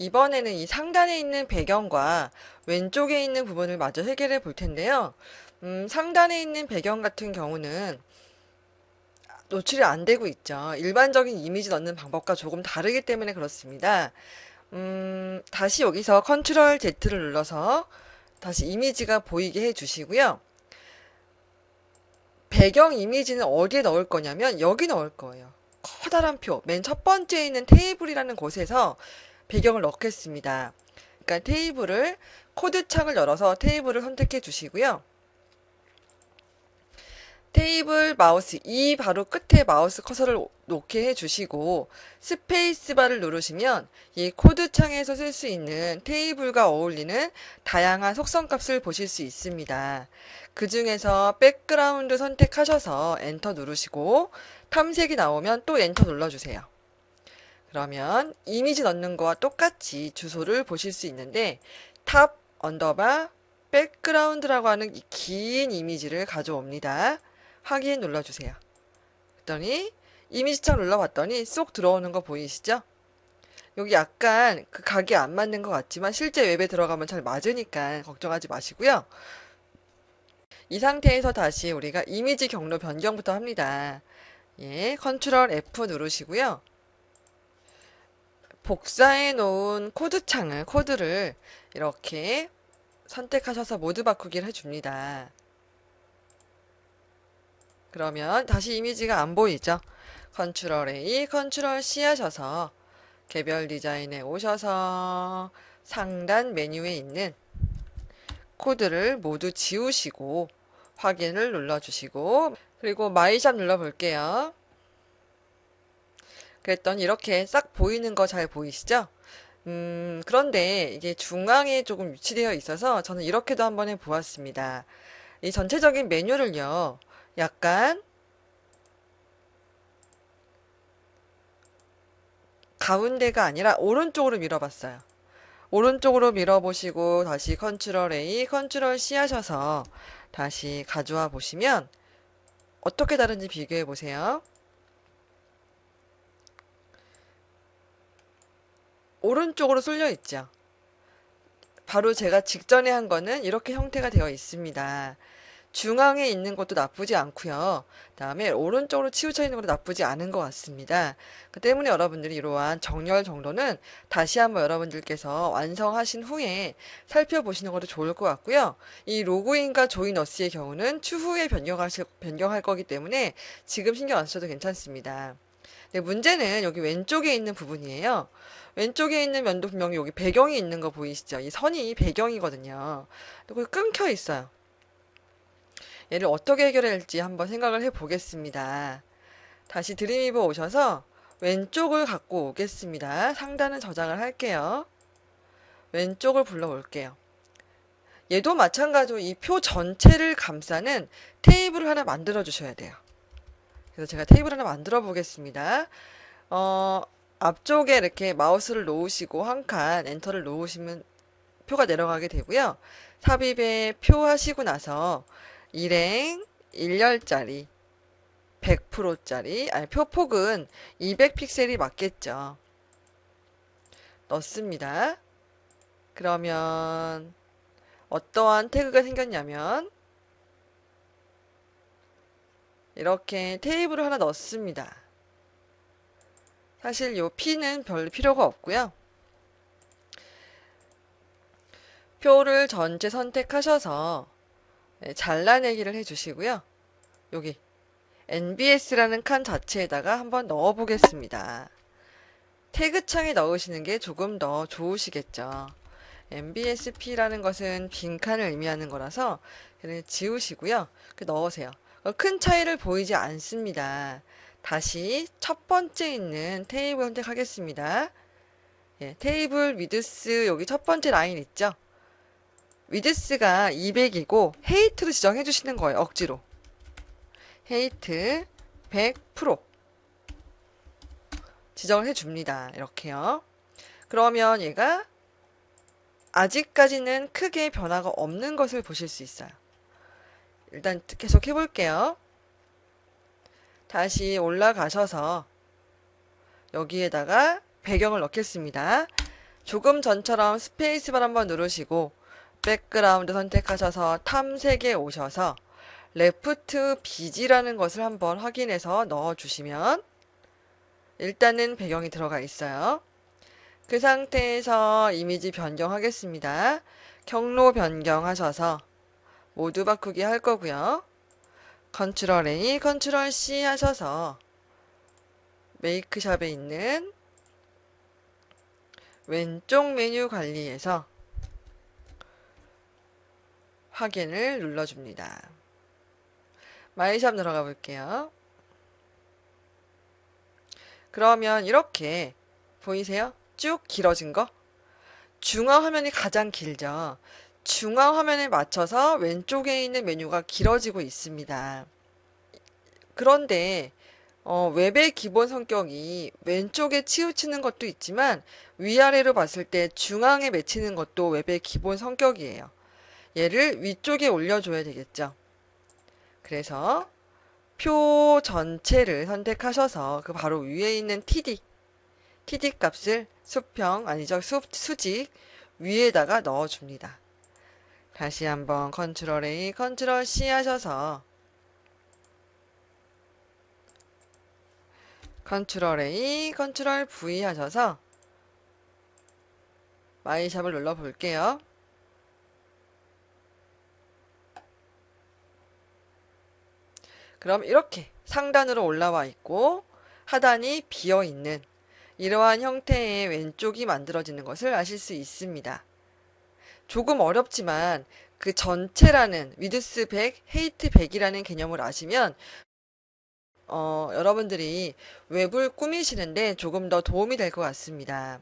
이번에는 이 상단에 있는 배경과 왼쪽에 있는 부분을 마저 해결해 볼 텐데요. 음, 상단에 있는 배경 같은 경우는 노출이 안 되고 있죠. 일반적인 이미지 넣는 방법과 조금 다르기 때문에 그렇습니다. 음, 다시 여기서 컨트롤 Z를 눌러서 다시 이미지가 보이게 해 주시고요. 배경 이미지는 어디에 넣을 거냐면 여기 넣을 거예요. 커다란 표, 맨 첫 번째에 있는 테이블이라는 곳에서 배경을 넣겠습니다. 그러니까 테이블을 코드 창을 열어서 테이블을 선택해 주시고요. 테이블 마우스 이 바로 끝에 마우스 커서를 놓게 해 주시고 스페이스바를 누르시면 이 코드 창에서 쓸 수 있는 테이블과 어울리는 다양한 속성 값을 보실 수 있습니다. 그 중에서 백그라운드 선택하셔서 엔터 누르시고 탐색이 나오면 또 엔터 눌러주세요. 그러면 이미지 넣는 거와 똑같이 주소를 보실 수 있는데 탑 언더바 백그라운드라고 하는 이 긴 이미지를 가져옵니다. 확인 눌러주세요. 그랬더니 이미지 창 눌러봤더니 쏙 들어오는 거 보이시죠? 여기 약간 그 각이 안 맞는 것 같지만 실제 웹에 들어가면 잘 맞으니까 걱정하지 마시고요. 이 상태에서 다시 우리가 이미지 경로 변경부터 합니다. 예, 컨트롤 F 누르시고요. 복사해 놓은 코드 창을, 코드를 이렇게 선택하셔서 모드 바꾸기를 해줍니다. 그러면 다시 이미지가 안 보이죠? 컨트롤 A, 컨트롤 C 하셔서 개별 디자인에 오셔서 상단 메뉴에 있는 코드를 모두 지우시고 확인을 눌러주시고 그리고 마이샵 눌러볼게요. 그랬더니 이렇게 싹 보이는 거 잘 보이시죠? 음, 그런데 이게 중앙에 조금 위치되어 있어서 저는 이렇게도 한번 해보았습니다. 이 전체적인 메뉴를요, 약간 가운데가 아니라 오른쪽으로 밀어봤어요. 오른쪽으로 밀어보시고 다시 컨트롤 A, 컨트롤 C 하셔서 다시 가져와 보시면 어떻게 다른지 비교해 보세요. 오른쪽으로 쏠려 있죠. 바로 제가 직전에 한 거는 이렇게 형태가 되어 있습니다. 중앙에 있는 것도 나쁘지 않고요. 다음에 오른쪽으로 치우쳐 있는 것도 나쁘지 않은 것 같습니다. 그 때문에 여러분들이 이러한 정렬 정도는 다시 한번 여러분들께서 완성하신 후에 살펴보시는 것도 좋을 것 같고요. 이 로그인과 조인어스의 경우는 추후에 변경하실, 변경할 거기 때문에 지금 신경 안 써도 괜찮습니다. 네, 문제는 여기 왼쪽에 있는 부분이에요. 왼쪽에 있는 면도 분명히 여기 배경이 있는 거 보이시죠? 이 선이 배경이거든요. 그리고 끊겨 있어요. 얘를 어떻게 해결해야 할지 한번 생각을 해 보겠습니다. 다시 드림이버 오셔서 왼쪽을 갖고 오겠습니다. 상단은 저장을 할게요. 왼쪽을 불러올게요. 얘도 마찬가지로 이 표 전체를 감싸는 테이블을 하나 만들어 주셔야 돼요. 그래서 제가 테이블 하나 만들어 보겠습니다. 어, 앞쪽에 이렇게 마우스를 놓으시고 한 칸 엔터를 놓으시면 표가 내려가게 되고요. 삽입에 표 하시고 나서 일행 1열짜리 100%짜리 아니 표폭은 200픽셀이 맞겠죠. 넣습니다. 그러면 어떠한 태그가 생겼냐면 이렇게 테이블을 하나 넣습니다. 사실 요 P는 별 필요가 없고요. 표를 전체 선택하셔서 네, 잘라내기를 해주시고요. 여기 NBS라는 칸 자체에다가 한번 넣어 보겠습니다. 태그 창에 넣으시는 게 조금 더 좋으시겠죠. NBSP라는 것은 빈칸을 의미하는 거라서 그냥 지우시고요. 넣으세요. 큰 차이를 보이지 않습니다. 다시 첫 번째 있는 테이블 선택하겠습니다. 예, 테이블 위드스 여기 첫 번째 라인 있죠? 위드스가 200이고 헤이트로 지정해 주시는 거예요. 억지로. 헤이트 100% 지정을 해 줍니다. 이렇게요. 그러면 얘가 아직까지는 크게 변화가 없는 것을 보실 수 있어요. 일단 계속 해볼게요. 다시 올라가셔서 여기에다가 배경을 넣겠습니다. 조금 전처럼 스페이스바를 한번 누르시고 백그라운드 선택하셔서 탐색에 오셔서 레프트 비지라는 것을 한번 확인해서 넣어 주시면 일단은 배경이 들어가 있어요. 그 상태에서 이미지 변경하겠습니다. 경로 변경하셔서 모두 바꾸기 할 거고요. 컨트롤 A, 컨트롤 C 하셔서 메이크샵에 있는 왼쪽 메뉴 관리에서 확인을 눌러줍니다. 마이샵 들어가 볼게요. 그러면 이렇게 보이세요? 쭉 길어진 거? 중앙 화면이 가장 길죠. 중앙 화면에 맞춰서 왼쪽에 있는 메뉴가 길어지고 있습니다. 그런데 어, 웹의 기본 성격이 왼쪽에 치우치는 것도 있지만 위아래로 봤을 때 중앙에 맺히는 것도 웹의 기본 성격이에요. 얘를 위쪽에 올려줘야 되겠죠. 그래서 표 전체를 선택하셔서 그 바로 위에 있는 td, td 값을 수평, 아니죠, 수, 수직 위에다가 넣어줍니다. 다시 한번 컨트롤 A, 컨트롤 C 하셔서 컨트롤 A, 컨트롤 V 하셔서 마이샵을 눌러 볼게요. 그럼 이렇게 상단으로 올라와 있고 하단이 비어 있는 이러한 형태의 왼쪽이 만들어지는 것을 아실 수 있습니다. 조금 어렵지만 그 전체라는 위드스 100, 헤이트 100이라는 개념을 아시면 어, 여러분들이 웹을 꾸미시는데 조금 더 도움이 될 것 같습니다.